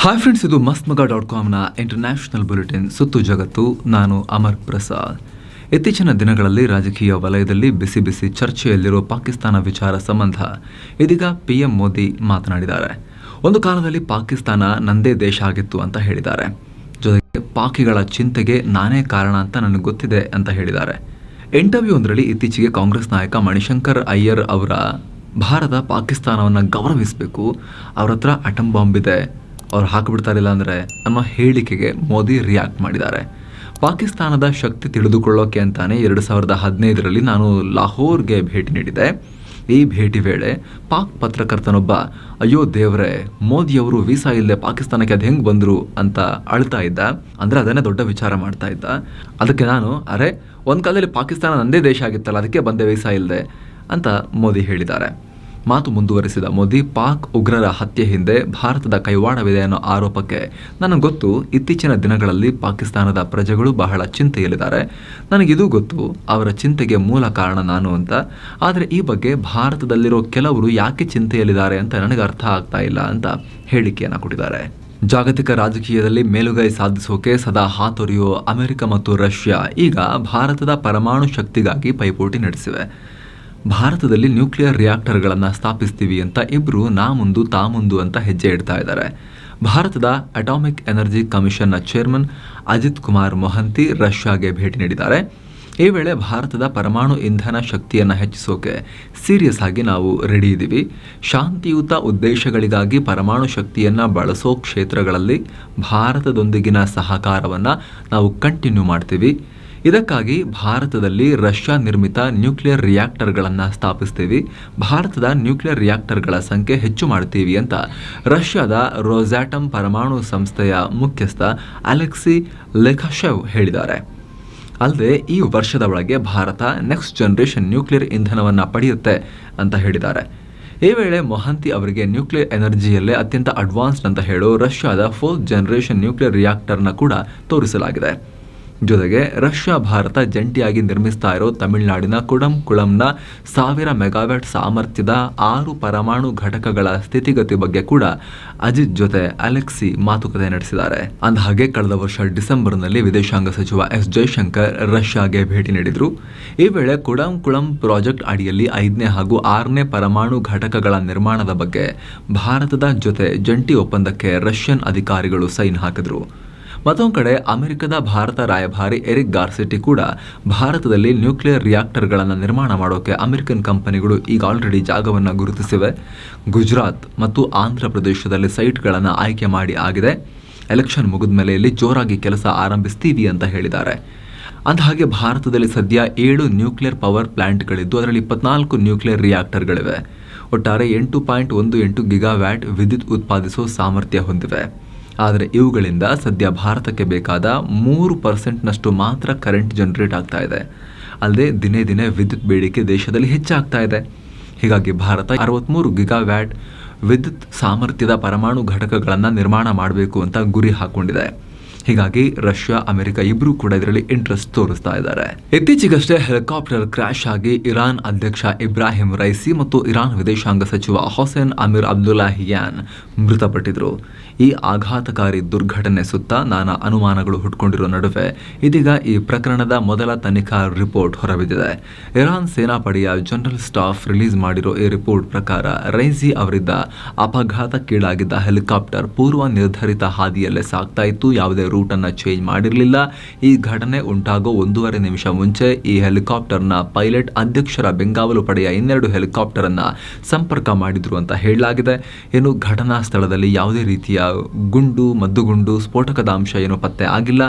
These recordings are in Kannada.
ಹಾಯ್ ಫ್ರೆಂಡ್ಸ್ ಇದು ಮಸ್ತ್ ಮಗ ಡಾಟ್ ಕಾಮ್ನ ಇಂಟರ್ನ್ಯಾಷನಲ್ ಬುಲೆಟಿನ್ ಸುತ್ತು ಜಗತ್ತು. ನಾನು ಅಮರ್ ಪ್ರಸಾದ್. ಇತ್ತೀಚಿನ ದಿನಗಳಲ್ಲಿ ರಾಜಕೀಯ ವಲಯದಲ್ಲಿ ಬಿಸಿ ಬಿಸಿ ಚರ್ಚೆಯಲ್ಲಿರುವ ಪಾಕಿಸ್ತಾನ ವಿಚಾರ ಸಂಬಂಧ ಇದೀಗ ಪಿ ಎಂ ಮೋದಿ ಮಾತನಾಡಿದ್ದಾರೆ. ಒಂದು ಕಾಲದಲ್ಲಿ ಪಾಕಿಸ್ತಾನ ನಂದೇ ದೇಶ ಆಗಿತ್ತು ಅಂತ ಹೇಳಿದ್ದಾರೆ. ಜೊತೆಗೆ ಪಾಕಿಗಳ ಚಿಂತೆಗೆ ನಾನೇ ಕಾರಣ ಅಂತ ನನಗೆ ಗೊತ್ತಿದೆ ಅಂತ ಹೇಳಿದ್ದಾರೆ. ಇಂಟರ್ವ್ಯೂ ಒಂದರಲ್ಲಿ ಇತ್ತೀಚೆಗೆ ಕಾಂಗ್ರೆಸ್ ನಾಯಕ ಮಣಿಶಂಕರ್ ಅಯ್ಯರ್ ಅವರ ಭಾರತ ಪಾಕಿಸ್ತಾನವನ್ನು ಗೌರವಿಸಬೇಕು ಅವರತ್ರ ಅಟಮ್ ಬಾಂಬ್ ಇದೆ. ಅವ್ರು ಹಾಕಿಬಿಡ್ತಾರಿಲ್ಲ ಅಂದರೆ ನಮ್ಮ ಹೇಳಿಕೆಗೆ ಮೋದಿ ರಿಯಾಕ್ಟ್ ಮಾಡಿದ್ದಾರೆ. ಪಾಕಿಸ್ತಾನದ ಶಕ್ತಿ ತಿಳಿದುಕೊಳ್ಳೋಕೆ ಅಂತಾನೆ ಎರಡು ಸಾವಿರದ ಹದಿನೈದರಲ್ಲಿ ನಾನು ಲಾಹೋರ್ಗೆ ಭೇಟಿ ನೀಡಿದೆ ಈ ಭೇಟಿ ವೇಳೆ ಪಾಕ್ ಪತ್ರಕರ್ತನೊಬ್ಬ, ಅಯ್ಯೋ ದೇವರೇ, ಮೋದಿಯವರು ವೀಸಾ ಇಲ್ಲದೆ ಪಾಕಿಸ್ತಾನಕ್ಕೆ ಅದು ಹೆಂಗೆ ಬಂದರು? ಅಂತ ಅಳ್ತಾ ಇದ್ದ. ಅಂದರೆ ಅದನ್ನೇ ದೊಡ್ಡ ವಿಚಾರ ಮಾಡ್ತಾ ಇದ್ದ. ಅದಕ್ಕೆ ನಾನು, ಅರೆ, ಒಂದು ಕಾಲದಲ್ಲಿ ಪಾಕಿಸ್ತಾನ ನಂದೇ ದೇಶ ಆಗಿತ್ತಲ್ಲ, ಅದಕ್ಕೆ ಬಂದೆ ವೀಸಾ ಇಲ್ಲದೆ, ಅಂತ ಮೋದಿ ಹೇಳಿದ್ದಾರೆ. ಮಾತು ಮುಂದುವರೆಸಿದ ಮೋದಿ, ಪಾಕ್ ಉಗ್ರರ ಹತ್ಯೆ ಹಿಂದೆ ಭಾರತದ ಕೈವಾಡವಿದೆ ಅನ್ನೋ ಆರೋಪಕ್ಕೆ ನನಗೆ ಗೊತ್ತು ಇತ್ತೀಚಿನ ದಿನಗಳಲ್ಲಿ ಪಾಕಿಸ್ತಾನದ ಪ್ರಜೆಗಳು ಬಹಳ ಚಿಂತೆಯಲ್ಲಿದ್ದಾರೆ. ನನಗಿದು ಗೊತ್ತು ಅವರ ಚಿಂತೆಗೆ ಮೂಲ ಕಾರಣ ನಾನು ಅಂತ. ಆದರೆ ಈ ಬಗ್ಗೆ ಭಾರತದಲ್ಲಿರೋ ಕೆಲವರು ಯಾಕೆ ಚಿಂತೆಯಲ್ಲಿದ್ದಾರೆ ಅಂತ ನನಗೆ ಅರ್ಥ ಆಗ್ತಾ ಇಲ್ಲ ಅಂತ ಹೇಳಿಕೆಯನ್ನು ಕೊಟ್ಟಿದ್ದಾರೆ. ಜಾಗತಿಕ ರಾಜಕೀಯದಲ್ಲಿ ಮೇಲುಗೈ ಸಾಧಿಸೋಕೆ ಸದಾ ಹಾತೊರೆಯುವ ಅಮೆರಿಕ ಮತ್ತು ರಷ್ಯಾ ಈಗ ಭಾರತದ ಪರಮಾಣು ಶಕ್ತಿಗಾಗಿ ಪೈಪೋಟಿ ನಡೆಸಿವೆ. ಭಾರತದಲ್ಲಿ ನ್ಯೂಕ್ಲಿಯರ್ ರಿಯಾಕ್ಟರ್ಗಳನ್ನು ಸ್ಥಾಪಿಸ್ತೀವಿ ಅಂತ ಇಬ್ಬರು ನಾ ಮುಂದು ತಾ ಮುಂದು ಅಂತ ಹೆಜ್ಜೆ ಇಡ್ತಾ ಇದ್ದಾರೆ. ಭಾರತದ ಅಟಾಮಿಕ್ ಎನರ್ಜಿ ಕಮಿಷನ್ನ ಚೇರ್ಮನ್ ಅಜಿತ್ ಕುಮಾರ್ ಮೊಹಂತಿ ರಷ್ಯಾಗೆ ಭೇಟಿ ನೀಡಿದ್ದಾರೆ. ಈ ವೇಳೆ ಭಾರತದ ಪರಮಾಣು ಇಂಧನ ಶಕ್ತಿಯನ್ನು ಹೆಚ್ಚಿಸೋಕೆ ಸೀರಿಯಸ್ ಆಗಿ ನಾವು ರೆಡಿ ಇದ್ದೀವಿ ಶಾಂತಿಯುತ ಉದ್ದೇಶಗಳಿಗಾಗಿ ಪರಮಾಣು ಶಕ್ತಿಯನ್ನು ಬಳಸೋ ಕ್ಷೇತ್ರಗಳಲ್ಲಿ ಭಾರತದೊಂದಿಗಿನ ಸಹಕಾರವನ್ನು ನಾವು ಕಂಟಿನ್ಯೂ ಮಾಡ್ತೀವಿ. ಇದಕ್ಕಾಗಿ ಭಾರತದಲ್ಲಿ ರಷ್ಯಾ ನಿರ್ಮಿತ ನ್ಯೂಕ್ಲಿಯರ್ ರಿಯಾಕ್ಟರ್ಗಳನ್ನು ಸ್ಥಾಪಿಸ್ತೀವಿ. ಭಾರತದ ನ್ಯೂಕ್ಲಿಯರ್ ರಿಯಾಕ್ಟರ್ಗಳ ಸಂಖ್ಯೆ ಹೆಚ್ಚು ಮಾಡ್ತೀವಿ ಅಂತ ರಷ್ಯಾದ ರೋಸಾಟಮ್ ಪರಮಾಣು ಸಂಸ್ಥೆಯ ಮುಖ್ಯಸ್ಥ ಅಲೆಕ್ಸಿ ಲೆಖಶೆವ್ ಹೇಳಿದ್ದಾರೆ. ಅಲ್ಲದೆ ಈ ವರ್ಷದ ಒಳಗೆ ಭಾರತ ನೆಕ್ಸ್ಟ್ ಜನರೇಷನ್ ನ್ಯೂಕ್ಲಿಯರ್ ಇಂಧನವನ್ನು ಪಡೆಯುತ್ತೆ ಅಂತ ಹೇಳಿದ್ದಾರೆ. ಈ ವೇಳೆ ಮೊಹಂತಿ ಅವರಿಗೆ ನ್ಯೂಕ್ಲಿಯರ್ ಎನರ್ಜಿಯಲ್ಲೇ ಅತ್ಯಂತ ಅಡ್ವಾನ್ಸ್ಡ್ ಅಂತ ಹೇಳೋ ರಷ್ಯಾದ ಫೋರ್ತ್ ಜನರೇಷನ್ ನ್ಯೂಕ್ಲಿಯರ್ ರಿಯಾಕ್ಟರ್ನ ಕೂಡ ತೋರಿಸಲಾಗಿದೆ. ಜೊತೆಗೆ ರಷ್ಯಾ ಭಾರತ ಜಂಟಿಯಾಗಿ ನಿರ್ಮಿಸ್ತಾ ಇರೋ ತಮಿಳುನಾಡಿನ ಕುಡಂಕುಳಂನ ಸಾವಿರ ಮೆಗಾವ್ಯಾಟ್ ಸಾಮರ್ಥ್ಯದ ಆರು ಪರಮಾಣು ಘಟಕಗಳ ಸ್ಥಿತಿಗತಿ ಬಗ್ಗೆ ಕೂಡ ಅಜಿತ್ ಜೊತೆ ಅಲೆಕ್ಸಿ ಮಾತುಕತೆ ನಡೆಸಿದ್ದಾರೆ. ಅಂದಹಾಗೆ, ಕಳೆದ ವರ್ಷ ಡಿಸೆಂಬರ್ನಲ್ಲಿ ವಿದೇಶಾಂಗ ಸಚಿವ ಎಸ್ ಜೈಶಂಕರ್ ರಷ್ಯಾಗೆ ಭೇಟಿ ನೀಡಿದ್ರು. ಈ ವೇಳೆ ಕುಡಂಕುಳಂ ಪ್ರಾಜೆಕ್ಟ್ ಅಡಿಯಲ್ಲಿ ಐದನೇ ಹಾಗೂ ಆರನೇ ಪರಮಾಣು ಘಟಕಗಳ ನಿರ್ಮಾಣದ ಬಗ್ಗೆ ಭಾರತದ ಜೊತೆ ಜಂಟಿ ಒಪ್ಪಂದಕ್ಕೆ ರಷ್ಯನ್ ಅಧಿಕಾರಿಗಳು ಸೈನ್ ಹಾಕಿದ್ರು. ಮತ್ತೊಂದು ಕಡೆ, ಅಮೆರಿಕದ ಭಾರತ ರಾಯಭಾರಿ ಎರಿಕ್ ಗಾರ್ಸಿಟಿ ಕೂಡ ಭಾರತದಲ್ಲಿ ನ್ಯೂಕ್ಲಿಯರ್ ರಿಯಾಕ್ಟರ್ಗಳನ್ನು ನಿರ್ಮಾಣ ಮಾಡೋಕೆ ಅಮೆರಿಕನ್ ಕಂಪನಿಗಳು ಈಗ ಆಲ್ರೆಡಿ ಜಾಗವನ್ನು ಗುರುತಿಸಿವೆ. ಗುಜರಾತ್ ಮತ್ತು ಆಂಧ್ರ ಪ್ರದೇಶದಲ್ಲಿ ಸೈಟ್ಗಳನ್ನು ಆಯ್ಕೆ ಮಾಡಿ ಆಗಿದೆ. ಎಲೆಕ್ಷನ್ ಮುಗಿದ ಮೇಲೆ ಇಲ್ಲಿ ಜೋರಾಗಿ ಕೆಲಸ ಆರಂಭಿಸ್ತೀವಿ ಅಂತ ಹೇಳಿದ್ದಾರೆ. ಅಂದಹಾಗೆ ಭಾರತದಲ್ಲಿ ಸದ್ಯ ಏಳು ನ್ಯೂಕ್ಲಿಯರ್ ಪವರ್ ಪ್ಲಾಂಟ್ಗಳಿದ್ದು, ಅದರಲ್ಲಿ ಇಪ್ಪತ್ನಾಲ್ಕು ನ್ಯೂಕ್ಲಿಯರ್ ರಿಯಾಕ್ಟರ್ಗಳಿವೆ. ಒಟ್ಟಾರೆ ಎಂಟು ಪಾಯಿಂಟ್ ಒಂದು ಎಂಟು ಗಿಗಾವ್ಯಾಟ್ ವಿದ್ಯುತ್ ಉತ್ಪಾದಿಸುವ ಸಾಮರ್ಥ್ಯ ಹೊಂದಿವೆ. ಆದರೆ ಇವುಗಳಿಂದ ಸದ್ಯ ಭಾರತಕ್ಕೆ ಬೇಕಾದ ಮೂರು ಪರ್ಸೆಂಟ್ನಷ್ಟು ಮಾತ್ರ ಕರೆಂಟ್ ಜನರೇಟ್ ಆಗ್ತಾ ಇದೆ. ಅಲ್ಲದೆ ದಿನೇ ದಿನೇ ವಿದ್ಯುತ್ ಬೇಡಿಕೆ ದೇಶದಲ್ಲಿ ಹೆಚ್ಚಾಗ್ತಾ ಇದೆ. ಹೀಗಾಗಿ ಭಾರತ ಅರವತ್ತ್ಮೂರು ಗಿಗಾವ್ಯಾಟ್ ವಿದ್ಯುತ್ ಸಾಮರ್ಥ್ಯದ ಪರಮಾಣು ಘಟಕಗಳನ್ನು ನಿರ್ಮಾಣ ಮಾಡಬೇಕು ಅಂತ ಗುರಿ ಹಾಕೊಂಡಿದೆ. ಹೀಗಾಗಿ ರಷ್ಯಾ, ಅಮೆರಿಕ ಇಬ್ಬರು ಕೂಡ ಇದರಲ್ಲಿ ಇಂಟ್ರೆಸ್ಟ್ ತೋರಿಸ್ತಾ ಇದ್ದಾರೆ. ಇತ್ತೀಚೆಗಷ್ಟೇ ಹೆಲಿಕಾಪ್ಟರ್ ಕ್ರಾಶ್ ಆಗಿ ಇರಾನ್ ಅಧ್ಯಕ್ಷ ಇಬ್ರಾಹಿಂ ರೈಸಿ ಮತ್ತು ಇರಾನ್ ವಿದೇಶಾಂಗ ಸಚಿವ ಹೊಸೇನ್ ಅಮೀರ್ ಅಬ್ದುಲ್ಲಾಹಿಯಾನ್ ಮೃತಪಟ್ಟಿದ್ರು. ಈ ಆಘಾತಕಾರಿ ದುರ್ಘಟನೆ ಸುತ್ತ ನಾನಾ ಅನುಮಾನಗಳು ಹುಟ್ಕೊಂಡಿರೋ ನಡುವೆ ಇದೀಗ ಈ ಪ್ರಕರಣದ ಮೊದಲ ತನಿಖಾ ರಿಪೋರ್ಟ್ ಹೊರಬಿದ್ದಿದೆ. ಇರಾನ್ ಸೇನಾಪಡೆಯ ಜನರಲ್ ಸ್ಟಾಫ್ ರಿಲೀಸ್ ಮಾಡಿರೋ ಈ ರಿಪೋರ್ಟ್ ಪ್ರಕಾರ ರೈಸಿ ಅವರಿದ್ದ ಅಪಘಾತಕ್ಕೀಡಾಗಿದ್ದ ಹೆಲಿಕಾಪ್ಟರ್ ಪೂರ್ವ ನಿರ್ಧರಿತ ಹಾದಿಯಲ್ಲೇ ಸಾಗ್ತಾ ಇತ್ತು. ಯಾವುದೇ ರೂಟ್ ಅನ್ನ ಚೇಂಜ್ ಮಾಡಿರಲಿಲ್ಲ. ಈ ಘಟನೆ ಉಂಟಾಗೋ ಒಂದೂವರೆ ನಿಮಿಷ ಮುಂಚೆ ಈ ಹೆಲಿಕಾಪ್ಟರ್ನ ಪೈಲಟ್ ಅಧ್ಯಕ್ಷರ ಬೆಂಗಾವಲು ಪಡೆಯ ಇನ್ನೆರಡು ಹೆಲಿಕಾಪ್ಟರನ್ನು ಸಂಪರ್ಕ ಮಾಡಿದ್ರು ಅಂತ ಹೇಳಲಾಗಿದೆ. ಏನು ಘಟನಾ ಸ್ಥಳದಲ್ಲಿ ಯಾವುದೇ ರೀತಿಯ ಗುಂಡು, ಮದ್ದುಗುಂಡು ಸ್ಫೋಟಕದ ಅಂಶ ಏನು ಪತ್ತೆ ಆಗಿಲ್ಲ.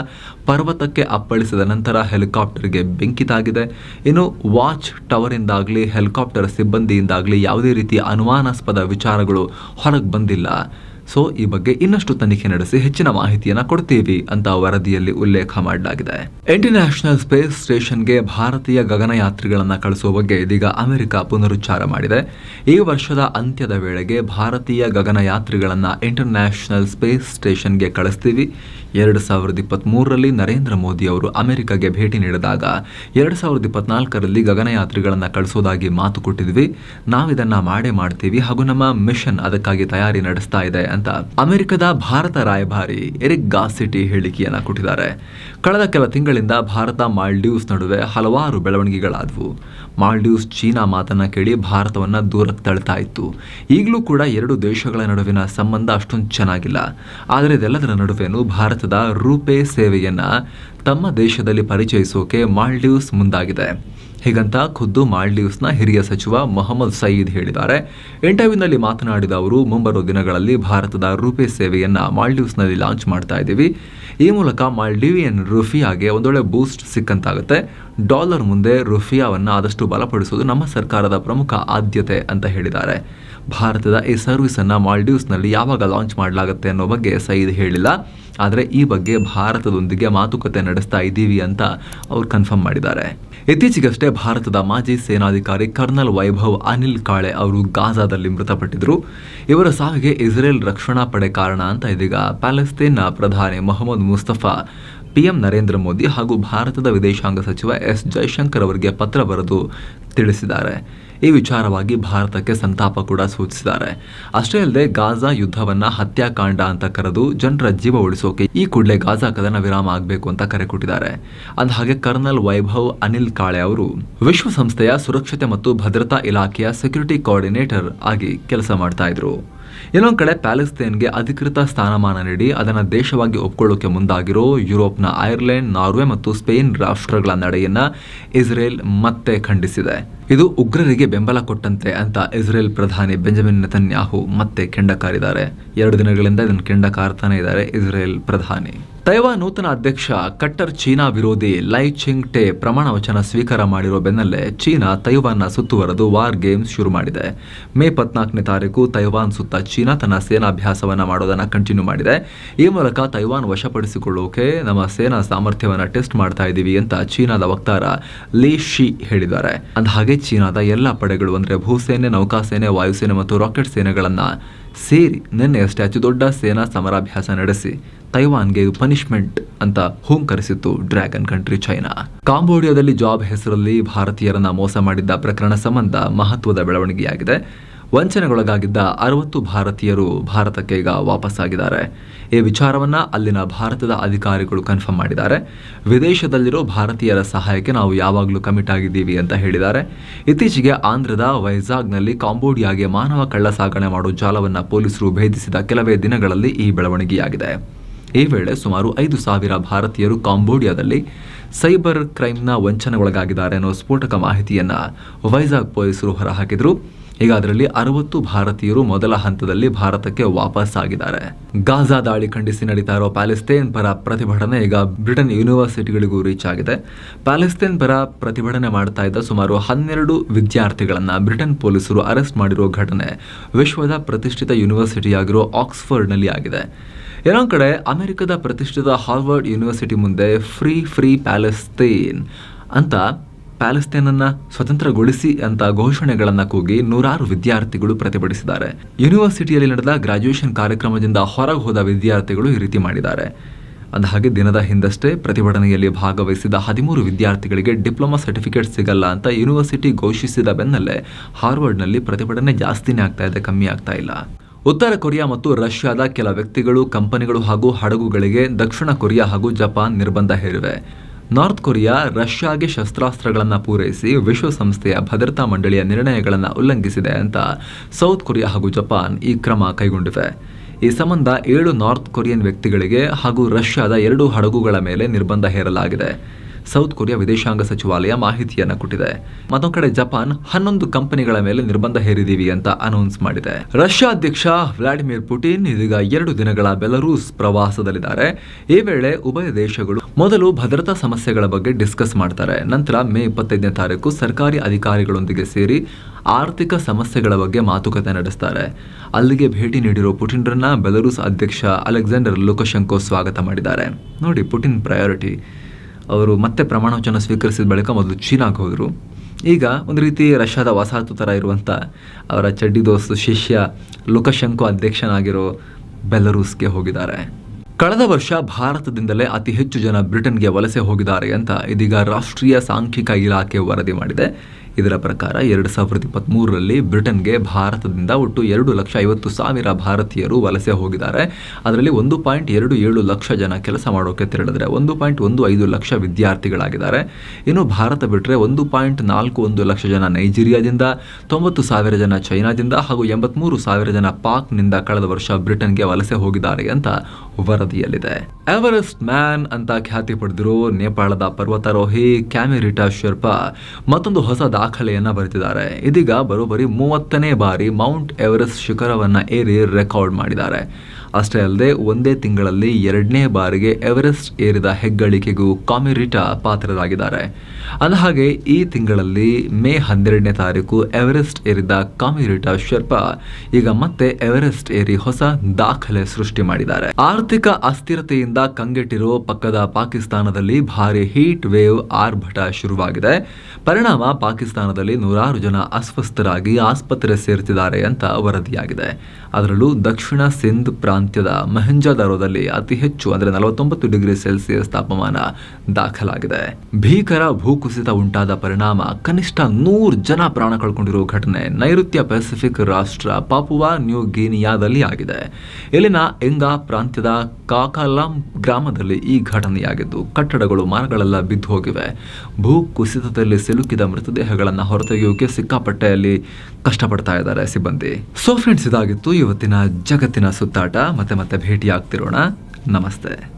ಪರ್ವತಕ್ಕೆ ಅಪ್ಪಳಿಸಿದ ನಂತರ ಹೆಲಿಕಾಪ್ಟರ್ಗೆ ಬೆಂಕಿ ತಾಗಿದೆ ಇನ್ನು ವಾಚ್ ಟವರಿಂದಾಗಲಿ, ಹೆಲಿಕಾಪ್ಟರ್ ಸಿಬ್ಬಂದಿಯಿಂದಾಗಲಿ ಯಾವುದೇ ರೀತಿಯ ಅನುಮಾನಾಸ್ಪದ ವಿಚಾರಗಳು ಹೊರಗೆ ಬಂದಿಲ್ಲ. ಸೊ ಈ ಬಗ್ಗೆ ಇನ್ನಷ್ಟು ತನಿಖೆ ನಡೆಸಿ ಹೆಚ್ಚಿನ ಮಾಹಿತಿಯನ್ನು ಕೊಡ್ತೀವಿ ಅಂತ ವರದಿಯಲ್ಲಿ ಉಲ್ಲೇಖ ಮಾಡಲಾಗಿದೆ. ಇಂಟರ್ನ್ಯಾಷನಲ್ ಸ್ಪೇಸ್ ಸ್ಟೇಷನ್ಗೆ ಭಾರತೀಯ ಗಗನಯಾತ್ರಿಗಳನ್ನು ಕಳಿಸುವ ಬಗ್ಗೆ ಇದೀಗ ಅಮೆರಿಕ ಪುನರುಚ್ಚಾರ ಮಾಡಿದೆ. ಈ ವರ್ಷದ ಅಂತ್ಯದ ವೇಳೆಗೆ ಭಾರತೀಯ ಗಗನಯಾತ್ರಿಗಳನ್ನು ಇಂಟರ್ನ್ಯಾಷನಲ್ ಸ್ಪೇಸ್ ಸ್ಟೇಷನ್ಗೆ ಕಳಿಸ್ತೀವಿ. ಎರಡು ಸಾವಿರದ ಇಪ್ಪತ್ತ್ಮೂರರಲ್ಲಿ ನರೇಂದ್ರ ಮೋದಿ ಅವರು ಅಮೆರಿಕಾಗೆ ಭೇಟಿ ನೀಡಿದಾಗ ಎರಡು ಸಾವಿರದ ಇಪ್ಪತ್ನಾಲ್ಕರಲ್ಲಿ ಗಗನಯಾತ್ರಿಗಳನ್ನು ಕಳಿಸೋದಾಗಿ ಮಾತು ಕೊಟ್ಟಿದ್ವಿ. ನಾವಿದನ್ನು ಮಾಡೇ ಮಾಡ್ತೀವಿ ಹಾಗೂ ನಮ್ಮ ಮಿಷನ್ ಅದಕ್ಕಾಗಿ ತಯಾರಿ ನಡೆಸ್ತಾ ಇದೆ ಅಂತ ಅಮೆರಿಕದ ಭಾರತ ರಾಯಭಾರಿ ಎರಿಕ್ ಗಾಸಿಟಿ ಹೇಳಿಕೆಯನ್ನು ಕೊಟ್ಟಿದ್ದಾರೆ. ಕಳೆದ ಕೆಲ ತಿಂಗಳಿಂದ ಭಾರತ ಮಾಲ್ಡೀವ್ಸ್ ನಡುವೆ ಹಲವಾರು ಬೆಳವಣಿಗೆಗಳಾದವು. ಮಾಲ್ಡೀವ್ಸ್ ಚೀನಾ ಮಾತನ್ನು ಕೇಳಿ ಭಾರತವನ್ನು ದೂರಕ್ಕೆ ತಳ್ತಾ ಇತ್ತು ಈಗಲೂ ಕೂಡ ಎರಡು ದೇಶಗಳ ನಡುವಿನ ಸಂಬಂಧ ಅಷ್ಟೊಂದು ಚೆನ್ನಾಗಿಲ್ಲ. ಆದರೆ ಇದೆಲ್ಲದರ ನಡುವೆನೂ ಭಾರತದ ರೂಪೇ ಸೇವೆಯನ್ನು ತಮ್ಮ ದೇಶದಲ್ಲಿ ಪರಿಚಯಿಸೋಕೆ ಮಾಲ್ಡೀವ್ಸ್ ಮುಂದಾಗಿದೆ. ಹೀಗಂತ ಖುದ್ದು ಮಾಲ್ಡೀವ್ಸ್ನ ಹಿರಿಯ ಸಚಿವ ಮೊಹಮ್ಮದ್ ಸಯೀದ್ ಹೇಳಿದ್ದಾರೆ. ಇಂಟರ್ವ್ಯೂನಲ್ಲಿ ಮಾತನಾಡಿದ ಅವರು, ಮುಂಬರುವ ದಿನಗಳಲ್ಲಿ ಭಾರತದ ರೂಪೇ ಸೇವೆಯನ್ನು ಮಾಲ್ಡೀವ್ಸ್ನಲ್ಲಿ ಲಾಂಚ್ ಮಾಡ್ತಾ ಇದ್ದೀವಿ. ಈ ಮೂಲಕ ಮಾಲ್ಡೀವಿಯನ್ ರುಫಿಯಾಗೆ ಒಂದೊಳ್ಳೆ ಬೂಸ್ಟ್ ಸಿಕ್ಕಂತಾಗುತ್ತೆ. ಡಾಲರ್ ಮುಂದೆ ರುಫಿಯಾವನ್ನು ಆದಷ್ಟು ಬಲಪಡಿಸುವುದು ನಮ್ಮ ಸರ್ಕಾರದ ಪ್ರಮುಖ ಆದ್ಯತೆ ಅಂತ ಹೇಳಿದ್ದಾರೆ. ಭಾರತದ ಈ ಸರ್ವಿಸನ್ನು ಮಾಲ್ಡೀವ್ಸ್ನಲ್ಲಿ ಯಾವಾಗ ಲಾಂಚ್ ಮಾಡಲಾಗುತ್ತೆ ಅನ್ನೋ ಬಗ್ಗೆ ಸಯೀದ್ ಹೇಳಿಲ್ಲ. ಆದರೆ ಈ ಬಗ್ಗೆ ಭಾರತದೊಂದಿಗೆ ಮಾತುಕತೆ ನಡೆಸ್ತಾ ಇದ್ದೀವಿ ಅಂತ ಅವರು ಕನ್ಫರ್ಮ್ ಮಾಡಿದ್ದಾರೆ. ಇತ್ತೀಚೆಗಷ್ಟೇ ಭಾರತದ ಮಾಜಿ ಸೇನಾಧಿಕಾರಿ ಕರ್ನಲ್ ವೈಭವ್ ಅನಿಲ್ ಕಾಳೆ ಅವರು ಗಾಜಾದಲ್ಲಿ ಮೃತಪಟ್ಟಿದ್ದರು ಇವರ ಸಾವಿಗೆ ಇಸ್ರೇಲ್ ರಕ್ಷಣಾ ಪಡೆ ಕಾರಣ ಅಂತ ಇದೀಗ ಪ್ಯಾಲೆಸ್ತೇನ್ನ ಪ್ರಧಾನಿ Mohammad Mustafa, PM Narendra Modi ಹಾಗೂ ಭಾರತದ ವಿದೇಶಾಂಗ ಸಚಿವ ಎಸ್ ಜೈಶಂಕರ್ ಅವರಿಗೆ ಪತ್ರ ಬರೆದು ತಿಳಿಸಿದ್ದಾರೆ. ಈ ವಿಚಾರವಾಗಿ ಭಾರತಕ್ಕೆ ಸಂತಾಪ ಕೂಡ ಸೂಚಿಸಿದ್ದಾರೆ. ಅಷ್ಟೇ ಅಲ್ಲದೆ ಗಾಜಾ ಯುದ್ಧವನ್ನ ಹತ್ಯಾಕಾಂಡ ಅಂತ ಕರೆದು ಜನರ ಜೀವ ಉಳಿಸೋಕೆ ಈ ಕೂಡಲೇ ಗಾಜಾ ಕದನ ವಿರಾಮ ಆಗಬೇಕು ಅಂತ ಕರೆ ಕೊಟ್ಟಿದ್ದಾರೆ. ಅಂದಹಾಗೆ ಕರ್ನಲ್ ವೈಭವ್ ಅನಿಲ್ ಕಾಳೆ ಅವರು ವಿಶ್ವಸಂಸ್ಥೆಯ ಸುರಕ್ಷತೆ ಮತ್ತು ಭದ್ರತಾ ಇಲಾಖೆಯ ಸೆಕ್ಯೂರಿಟಿ ಕೋಆರ್ಡಿನೇಟರ್ ಆಗಿ ಕೆಲಸ ಮಾಡ್ತಾ ಇದ್ರು. ಇನ್ನೊಂದು ಕಡೆ ಪ್ಯಾಲೆಸ್ತೇನ್ಗೆ ಅಧಿಕೃತ ಸ್ಥಾನಮಾನ ನೀಡಿ ಅದನ್ನು ದೇಶವಾಗಿ ಒಪ್ಕೊಳ್ಳೋಕೆ ಮುಂದಾಗಿರೋ ಯುರೋಪ್ನ ಐರ್ಲೆಂಡ್, ನಾರ್ವೆ ಮತ್ತು ಸ್ಪೇನ್ ರಾಷ್ಟ್ರಗಳ ನಡೆಯನ್ನ ಇಸ್ರೇಲ್ ಮತ್ತೆ ಖಂಡಿಸಿದೆ. ಇದು ಉಗ್ರರಿಗೆ ಬೆಂಬಲ ಕೊಟ್ಟಂತೆ ಅಂತ ಇಸ್ರೇಲ್ ಪ್ರಧಾನಿ ಬೆಂಜಮಿನ್ ನೆತನ್ಯಾಹು ಮತ್ತೆ ಕೆಂಡಕಾರಿದ್ದಾರೆ. ಎರಡು ದಿನಗಳಿಂದ ಇದನ್ನು ಕೆಂಡ ಕಾರ್ತಾನೆ ಇದ್ದಾರೆ ಇಸ್ರೇಲ್ ಪ್ರಧಾನಿ. ತೈವಾನ್ ನೂತನ ಅಧ್ಯಕ್ಷ ಕಟ್ಟರ್ ಚೀನಾ ವಿರೋಧಿ ಲೈ ಚಿಂಗ್ ಟೆ ಪ್ರಮಾಣ ವಚನ ಸ್ವೀಕಾರ ಮಾಡಿರೋ ಬೆನ್ನಲ್ಲೇ ಚೀನಾ ತೈವಾನ್ನ ಸುತ್ತುವರೆದು ವಾರ್ ಗೇಮ್ಸ್ ಶುರು ಮಾಡಿದೆ. ಮೇ ಪತ್ನಾಲ್ಕನೇ ತಾರೀಕು ತೈವಾನ್ ಸುತ್ತ ಚೀನಾ ತನ್ನ ಸೇನಾಭ್ಯಾಸವನ್ನು ಮಾಡೋದನ್ನು ಕಂಟಿನ್ಯೂ ಮಾಡಿದೆ. ಈ ಮೂಲಕ ತೈವಾನ್ ವಶಪಡಿಸಿಕೊಳ್ಳೋಕೆ ನಮ್ಮ ಸೇನಾ ಸಾಮರ್ಥ್ಯವನ್ನು ಟೆಸ್ಟ್ ಮಾಡ್ತಾ ಇದ್ದೀವಿ ಅಂತ ಚೀನಾದ ವಕ್ತಾರ ಲೀ ಶಿ ಹೇಳಿದ್ದಾರೆ. ಅಂದಹಾಗೆ ಚೀನಾದ ಎಲ್ಲ ಪಡೆಗಳು ಅಂದರೆ ಭೂಸೇನೆ, ನೌಕಾಸೇನೆ, ವಾಯುಸೇನೆ ಮತ್ತು ರಾಕೆಟ್ ಸೇನೆಗಳನ್ನು ಸೇರಿ ನಿನ್ನೆಯಷ್ಟೇ ಅತಿ ದೊಡ್ಡ ಸೇನಾ ಸಮರಾಭ್ಯಾಸ ನಡೆಸಿ. ತೈವಾನ್ಗೆ ಪನಿಷ್ಮೆಂಟ್ ಅಂತ ಹೂಂಕರಿಸಿತ್ತು ಡ್ರ್ಯಾಗನ್ ಕಂಟ್ರಿ ಚೈನಾ. ಕಾಂಬೋಡಿಯಾದಲ್ಲಿ ಜಾಬ್ ಹೆಸರಲ್ಲಿ ಭಾರತೀಯರನ್ನ ಮೋಸ ಮಾಡಿದ್ದ ಪ್ರಕರಣ ಸಂಬಂಧ ಮಹತ್ವದ ಬೆಳವಣಿಗೆಯಾಗಿದೆ. ವಂಚನೆಗೊಳಗಾಗಿದ್ದ ಅರವತ್ತು ಭಾರತೀಯರು ಭಾರತಕ್ಕೆ ಈಗ ವಾಪಸ್ಸಾಗಿದ್ದಾರೆ. ಈ ವಿಚಾರವನ್ನ ಅಲ್ಲಿನ ಭಾರತದ ಅಧಿಕಾರಿಗಳು ಕನ್ಫರ್ಮ್ ಮಾಡಿದ್ದಾರೆ. ವಿದೇಶದಲ್ಲಿರೋ ಭಾರತೀಯರ ಸಹಾಯಕ್ಕೆ ನಾವು ಯಾವಾಗಲೂ ಕಮಿಟ್ ಆಗಿದ್ದೀವಿ ಅಂತ ಹೇಳಿದ್ದಾರೆ. ಇತ್ತೀಚೆಗೆ ಆಂಧ್ರದ ವೈಜಾಗ್ನಲ್ಲಿ ಕಾಂಬೋಡಿಯಾಗೆ ಮಾನವ ಕಳ್ಳ ಸಾಗಣೆ ಮಾಡುವ ಜಾಲವನ್ನು ಪೊಲೀಸರು ಭೇದಿಸಿದ ಕೆಲವೇ ದಿನಗಳಲ್ಲಿ ಈ ಬೆಳವಣಿಗೆಯಾಗಿದೆ. ಈ ವೇಳೆ ಸುಮಾರು ಐದು ಸಾವಿರ ಭಾರತೀಯರು ಕಾಂಬೋಡಿಯಾದಲ್ಲಿ ಸೈಬರ್ ಕ್ರೈಮ್ನ ವಂಚನೆಗೊಳಗಾಗಿದ್ದಾರೆ ಅನ್ನೋ ಸ್ಫೋಟಕ ಮಾಹಿತಿಯನ್ನು ವೈಜಾಗ್ ಪೊಲೀಸರು ಹೊರಹಾಕಿದರು. ಈಗ ಅದರಲ್ಲಿ ಅರವತ್ತು ಭಾರತೀಯರು ಮೊದಲ ಹಂತದಲ್ಲಿ ಭಾರತಕ್ಕೆ ವಾಪಸ್ ಆಗಿದ್ದಾರೆ. ಗಾಜಾ ದಾಳಿ ಖಂಡಿಸಿ ನಡೀತಾ ಇರೋ ಪ್ಯಾಲೆಸ್ತೇನ್ ಪರ ಪ್ರತಿಭಟನೆ ಈಗ ಬ್ರಿಟನ್ ಯೂನಿವರ್ಸಿಟಿಗಳಿಗೂ ರೀಚ್ ಆಗಿದೆ. ಪ್ಯಾಲೆಸ್ತೇನ್ ಪರ ಪ್ರತಿಭಟನೆ ಮಾಡ್ತಾ ಇದ್ದ ಸುಮಾರು ಹನ್ನೆರಡು ವಿದ್ಯಾರ್ಥಿಗಳನ್ನು ಬ್ರಿಟನ್ ಪೊಲೀಸರು ಅರೆಸ್ಟ್ ಮಾಡಿರೋ ಘಟನೆ ವಿಶ್ವದ ಪ್ರತಿಷ್ಠಿತ ಯೂನಿವರ್ಸಿಟಿಯಾಗಿರೋ ಆಕ್ಸ್ಫರ್ಡ್ನಲ್ಲಿ ಆಗಿದೆ. ಇನ್ನೊಂದು ಕಡೆ ಅಮೆರಿಕದ ಪ್ರತಿಷ್ಠಿತ ಹಾರ್ವರ್ಡ್ ಯೂನಿವರ್ಸಿಟಿ ಮುಂದೆ ಫ್ರೀ ಫ್ರೀ ಪ್ಯಾಲೆಸ್ತೇನ್ ಅಂತ ಪ್ಯಾಲೆಸ್ತೇನನ್ನ ಸ್ವತಂತ್ರಗೊಳಿಸಿ ಅಂತ ಘೋಷಣೆಗಳನ್ನು ಕೂಗಿ ನೂರಾರು ವಿದ್ಯಾರ್ಥಿಗಳು ಪ್ರತಿಭಟಿಸಿದ್ದಾರೆ. ಯೂನಿವರ್ಸಿಟಿಯಲ್ಲಿ ನಡೆದ ಗ್ರಾಜ್ಯುಯೇಷನ್ ಕಾರ್ಯಕ್ರಮದಿಂದ ಹೊರಗೆ ಹೋದ ವಿದ್ಯಾರ್ಥಿಗಳು ಈ ರೀತಿ ಮಾಡಿದ್ದಾರೆ. ಅಂದಹಾಗೆ ದಿನದ ಹಿಂದಷ್ಟೇ ಪ್ರತಿಭಟನೆಯಲ್ಲಿ ಭಾಗವಹಿಸಿದ ಹದಿಮೂರು ವಿದ್ಯಾರ್ಥಿಗಳಿಗೆ ಡಿಪ್ಲೊಮಾ ಸರ್ಟಿಫಿಕೇಟ್ ಸಿಗಲ್ಲ ಅಂತ ಯೂನಿವರ್ಸಿಟಿ ಘೋಷಿಸಿದ ಬೆನ್ನಲ್ಲೇ ಹಾರ್ವರ್ಡ್ನಲ್ಲಿ ಪ್ರತಿಭಟನೆ ಜಾಸ್ತಿನೇ ಆಗ್ತಾ ಇದೆ, ಕಮ್ಮಿ ಆಗ್ತಾ ಇಲ್ಲ. ಉತ್ತರ ಕೊರಿಯಾ ಮತ್ತು ರಷ್ಯಾದ ಕೆಲ ವ್ಯಕ್ತಿಗಳು, ಕಂಪನಿಗಳು ಹಾಗೂ ಹಡಗುಗಳಿಗೆ ದಕ್ಷಿಣ ಕೊರಿಯಾ ಹಾಗೂ ಜಪಾನ್ ನಿರ್ಬಂಧ ಹೇರಿವೆ. ನಾರ್ತ್ ಕೊರಿಯಾ ರಷ್ಯಾಗೆ ಶಸ್ತ್ರಾಸ್ತ್ರಗಳನ್ನು ಪೂರೈಸಿ ವಿಶ್ವಸಂಸ್ಥೆಯ ಭದ್ರತಾ ಮಂಡಳಿಯ ನಿರ್ಣಯಗಳನ್ನು ಉಲ್ಲಂಘಿಸಿದೆ ಅಂತ ಸೌತ್ ಕೊರಿಯಾ ಹಾಗೂ ಜಪಾನ್ ಈ ಕ್ರಮ ಕೈಗೊಂಡಿವೆ. ಈ ಸಂಬಂಧ ಏಳು ನಾರ್ತ್ ಕೊರಿಯನ್ ವ್ಯಕ್ತಿಗಳಿಗೆ ಹಾಗೂ ರಷ್ಯಾದ ಎರಡು ಹಡಗುಗಳ ಮೇಲೆ ನಿರ್ಬಂಧ ಹೇರಲಾಗಿದೆ. ಸೌತ್ ಕೊರಿಯಾ ವಿದೇಶಾಂಗ ಸಚಿವಾಲಯ ಮಾಹಿತಿಯನ್ನು ಕೊಟ್ಟಿದೆ. ಮತ್ತೊಂದು ಕಡೆ ಜಪಾನ್ ಹನ್ನೊಂದು ಕಂಪನಿಗಳ ಮೇಲೆ ನಿರ್ಬಂಧ ಹೇರಿದೀವಿ ಅಂತ ಅನೌನ್ಸ್ ಮಾಡಿದೆ. ರಷ್ಯಾ ಅಧ್ಯಕ್ಷ ವ್ಲಾಡಿಮಿರ್ ಪುಟಿನ್ ಇದೀಗ ಎರಡು ದಿನಗಳ ಬೆಲರೂಸ್ ಪ್ರವಾಸದಲ್ಲಿದ್ದಾರೆ. ಈ ವೇಳೆ ಉಭಯ ದೇಶಗಳು ಮೊದಲು ಭದ್ರತಾ ಸಮಸ್ಯೆಗಳ ಬಗ್ಗೆ ಡಿಸ್ಕಸ್ ಮಾಡ್ತಾರೆ. ನಂತರ ಮೇ ಇಪ್ಪತ್ತೈದನೇ ತಾರೀಕು ಸರ್ಕಾರಿ ಅಧಿಕಾರಿಗಳೊಂದಿಗೆ ಸೇರಿ ಆರ್ಥಿಕ ಸಮಸ್ಯೆಗಳ ಬಗ್ಗೆ ಮಾತುಕತೆ ನಡೆಸ್ತಾರೆ. ಅಲ್ಲಿಗೆ ಭೇಟಿ ನೀಡಿರೋ ಪುಟಿನ್ರನ್ನ ಬೆಲರೂಸ್ ಅಧ್ಯಕ್ಷ ಅಲೆಕ್ಸಾಂಡರ್ ಲುಕಶಂಕೋ ಸ್ವಾಗತ ಮಾಡಿದ್ದಾರೆ. ನೋಡಿ ಪುಟಿನ್ ಪ್ರಯಾರಿಟಿ ಅವರು ಮತ್ತೆ ಪ್ರಮಾಣ ವಚನ ಸ್ವೀಕರಿಸಿದ ಬಳಿಕ ಮೊದಲು ಚೀನಾಗೆ ಹೋದರು. ಈಗ ಒಂದು ರೀತಿ ರಷ್ಯಾದ ವಸಾಹತು ಥರ ಇರುವಂಥ ಅವರ ಚಡ್ಡಿ ದೋಸ್ತು ಶಿಷ್ಯ ಲುಕಶಂಕು ಅಧ್ಯಕ್ಷನಾಗಿರೋ ಬೆಲರೂಸ್ಗೆ ಹೋಗಿದ್ದಾರೆ. ಕಳೆದ ವರ್ಷ ಭಾರತದಿಂದಲೇ ಅತಿ ಹೆಚ್ಚು ಜನ ಬ್ರಿಟನ್ಗೆ ವಲಸೆ ಹೋಗಿದ್ದಾರೆ ಅಂತ ಇದೀಗ ರಾಷ್ಟ್ರೀಯ ಸಾಂಖ್ಯಿಕ ಇಲಾಖೆ ವರದಿ ಮಾಡಿದೆ. ಇದರ ಪ್ರಕಾರ ಎರಡು ಸಾವಿರದ ಇಪ್ಪತ್ತ್ಮೂರರಲ್ಲಿ ಬ್ರಿಟನ್ಗೆ ಭಾರತದಿಂದ ಒಟ್ಟು ಎರಡು ಲಕ್ಷ ಐವತ್ತು ಸಾವಿರ ಭಾರತೀಯರು ವಲಸೆ ಹೋಗಿದ್ದಾರೆ. ಅದರಲ್ಲಿ ಒಂದು ಪಾಯಿಂಟ್ ಎರಡು ಏಳು ಲಕ್ಷ ಜನ ಕೆಲಸ ಮಾಡೋಕೆ ತೆರಳಿದ್ರೆ ಒಂದು ಪಾಯಿಂಟ್ ಒಂದು ಐದು ಲಕ್ಷ ವಿದ್ಯಾರ್ಥಿಗಳಾಗಿದ್ದಾರೆ. ಇನ್ನು ಭಾರತ ಬಿಟ್ಟರೆ ಒಂದು ಪಾಯಿಂಟ್ ನಾಲ್ಕು ಒಂದು ಲಕ್ಷ ಜನ ನೈಜೀರಿಯಾದಿಂದ, ತೊಂಬತ್ತು ಸಾವಿರ ಜನ ಚೈನಾದಿಂದ ಹಾಗೂ ಎಂಬತ್ಮೂರು ಸಾವಿರ ಜನ ಪಾಕ್ನಿಂದ ಕಳೆದ ವರ್ಷ ಬ್ರಿಟನ್ಗೆ ವಲಸೆ ಹೋಗಿದ್ದಾರೆ ಅಂತ ವರದಿಯಲ್ಲಿದೆ. ಎವರೆಸ್ಟ್ ಮ್ಯಾನ್ ಅಂತ ಖ್ಯಾತಿ ಪಡೆದಿರೋ ನೇಪಾಳದ ಪರ್ವತಾರೋಹಿ ಕ್ಯಾಮಿರಿಟಾ ಶರ್ಪಾ ಮತ್ತೊಂದು ಹೊಸ ದಾಖಲೆಯನ್ನ ಬರೆದಿದ್ದಾರೆ. ಇದೀಗ ಬರೋಬ್ಬರಿ ಮೂವತ್ತನೇ ಬಾರಿ ಮೌಂಟ್ ಎವರೆಸ್ಟ್ ಶಿಖರವನ್ನ ಏರಿ ರೆಕಾರ್ಡ್ ಮಾಡಿದ್ದಾರೆ. ಅಷ್ಟೇ ಅಲ್ಲದೆ ಒಂದೇ ತಿಂಗಳಲ್ಲಿ ಎರಡನೇ ಬಾರಿಗೆ ಎವರೆಸ್ಟ್ ಏರಿದ ಹೆಗ್ಗಳಿಕೆಗೂ ಕಾಮಿರಿಟಾ ಪಾತ್ರರಾಗಿದ್ದಾರೆ. ಅಂದಹಾಗೆ, ಈ ತಿಂಗಳಲ್ಲಿ ಮೇ ಹನ್ನೆರಡನೇ ತಾರೀಕು ಎವರೆಸ್ಟ್ ಏರಿದ ಕಾಮಿರಿಟಾ ಶರ್ಪ ಈಗ ಮತ್ತೆ ಎವರೆಸ್ಟ್ ಏರಿ ಹೊಸ ದಾಖಲೆ ಸೃಷ್ಟಿ ಮಾಡಿದ್ದಾರೆ. ಆರ್ಥಿಕ ಅಸ್ಥಿರತೆಯಿಂದ ಕಂಗೆಟ್ಟಿರೋ ಪಕ್ಕದ ಪಾಕಿಸ್ತಾನದಲ್ಲಿ ಭಾರಿ ಹೀಟ್ ವೇವ್ ಆರ್ಭಟ ಶುರುವಾಗಿದೆ. ಪರಿಣಾಮ ಪಾಕಿಸ್ತಾನದಲ್ಲಿ ನೂರಾರು ಜನ ಅಸ್ವಸ್ಥರಾಗಿ ಆಸ್ಪತ್ರೆ ಸೇರ್ತಿದ್ದಾರೆ ಅಂತ ವರದಿಯಾಗಿದೆ. ಅದರಲ್ಲೂ ದಕ್ಷಿಣ ಸಿಂಧ್ ಪ್ರಾಂತ್ಯದ ಮಹಂಜಾದಾರೋದಲ್ಲಿ ಅತಿ ಹೆಚ್ಚು, ಅಂದರೆ ನಲವತ್ತೊಂಬತ್ತು ಡಿಗ್ರಿ ಸೆಲ್ಸಿಯಸ್ ತಾಪಮಾನ ದಾಖಲಾಗಿದೆ. ಭೀಕರ ಭೂಕುಸಿತ ಉಂಟಾದ ಪರಿಣಾಮ ಕನಿಷ್ಠ ನೂರು ಜನ ಪ್ರಾಣ ಕಳ್ಕೊಂಡಿರುವ ಘಟನೆ ನೈಋತ್ಯ ಪೆಸಿಫಿಕ್ ರಾಷ್ಟ್ರ ಪಾಪುವಾ ನ್ಯೂ ಗಿನಿಯಾದಲ್ಲಿ ಆಗಿದೆ. ಇಲ್ಲಿನ ಎಂಗಾ ಪ್ರಾಂತ್ಯದ ಕಾಕಾಲಾಂ ಗ್ರಾಮದಲ್ಲಿ ಈ ಘಟನೆಯಾಗಿದ್ದು, ಕಟ್ಟಡಗಳು, ಮರಗಳೆಲ್ಲ ಬಿದ್ದು ಹೋಗಿವೆ ಭೂ ಕುಸಿತದಲ್ಲಿ ಸಿಲುಕಿದ ಮೃತದೇಹಗಳನ್ನು ಹೊರತೆಗೆಯೋಕೆ ಸಿಕ್ಕಾಪಟ್ಟೆಯಲ್ಲಿ ಕಷ್ಟಪಡ್ತಾ ಇದ್ದಾರೆ ಸಿಬ್ಬಂದಿ. ಸೊ ಫ್ರೆಂಡ್ಸ್ ಇದಾಗಿತ್ತು ಇವತ್ತಿನ ಜಗತ್ತಿನ ಸುತ್ತಾಟ. ಮತ್ತೆ ಮತ್ತೆ ಭೇಟಿ ಆಗ್ತಿರೋಣ ನಮಸ್ತೆ.